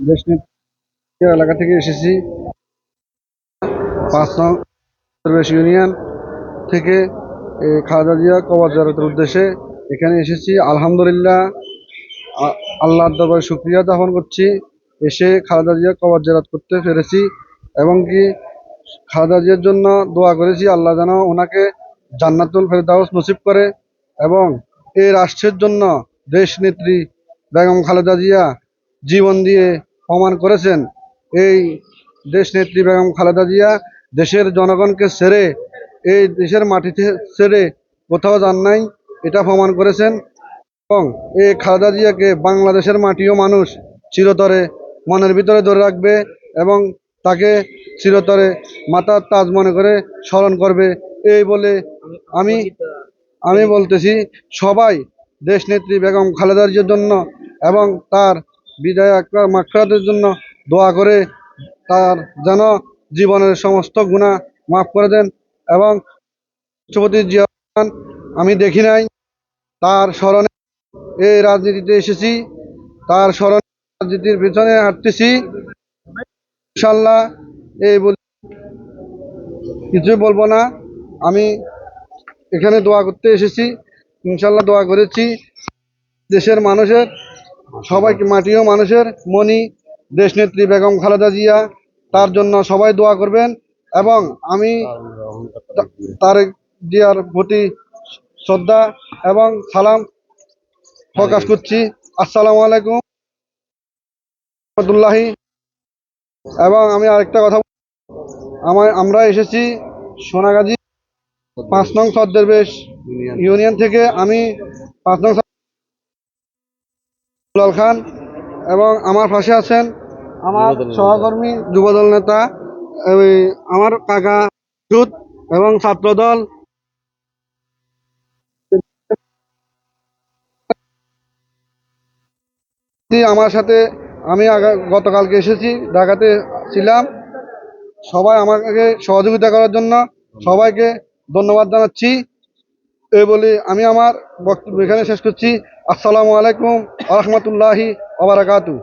দেশ এলাকা থেকে এসেছি। পাঁচ নং পরিবেশ ইউনিয়ন থেকে খালেদা জিয়া কবর জারাতের উদ্দেশ্যে এখানে এসেছি। আলহামদুলিল্লাহ আল্লাহর দরবারে শুক্রিয়া জ্ঞাপন করছি। এসে খালেদা জিয়া কবর জারাত করতে পেরেছি এবং কি খালেদা জিয়ার জন্য দোয়া করেছি, আল্লাহ যেন ওনাকে জান্নাতুল ফেরদাউস নসিব করে এবং এই রাষ্ট্রের জন্য দেশ নেত্রী বেগম খালেদা জিয়া জীবন দিয়ে প্রমাণ করেছেন। এই দেশ নেত্রী বেগম খালেদা জিয়া দেশের জনগণকে ছেড়ে, এই দেশের মাটিতে ছেড়ে কোথাও যান নাই, এটা প্রমাণ করেছেন। এবং এই খালেদা জিয়াকে বাংলাদেশের মাটিও মানুষ চিরতরে মনের ভিতরে ধরে রাখবে এবং তাকে চিরতরে মাতার তাজ মনে করে স্মরণ করবে। এই বলে আমি আমি বলতেছি, সবাই দেশনেত্রী বেগম খালেদা জিয়ার জন্য এবং তার বিদায় মাকফরাতের জন্য দোয়া করে তার যেন জীবনের সমস্ত গুণা মাফ করে দেন এবং রাষ্ট্রপতি জিয়া আমি দেখি নাই, তার স্মরণে এই রাজনীতিতে এসেছি, তার স্মরণে রাজনীতির পেছনে হাঁটতেছি। ইনশাল্লাহ এই বলে কিছু বলব না, আমি এখানে দোয়া করতে এসেছি ইনশাল্লাহ দোয়া করেছি। দেশের মানুষের সবাইকে মাটিও মানুষের মনি দেশনেত্রী বেগম খালেদা জিয়া, তার জন্য সবাই দোয়া করবেন এবং আমি তারেক জিয়ার প্রতি শ্রদ্ধা এবং সালাম প্রকাশ করছি। আসসালামু আলাইকুম রহমতুল্লাহি। এবং আমি আরেকটা কথা আমার, আমরা এসেছি সোনাগাজী পাঁচ নং সদ্দেরবেশ ইউনিয়ন থেকে। আমি পাঁচ নং দুলাল খান এবং আমার পাশে আছেন আমার সহকর্মী যুবদল নেতা আমার কাকা সুদ এবং ছাত্রদল। আমার সাথে আমি আগা- গতকালকে এসেছি ঢাকাতে ছিলাম। সবাই আমাকে সহযোগিতা করার জন্য সবাইকে ধন্যবাদ জানাচ্ছি। এই বলে আমি আমার বক্তব্য এখানে শেষ করছি। আসসালামু আলাইকুম আহমতুল্লাহি আবরাকাতু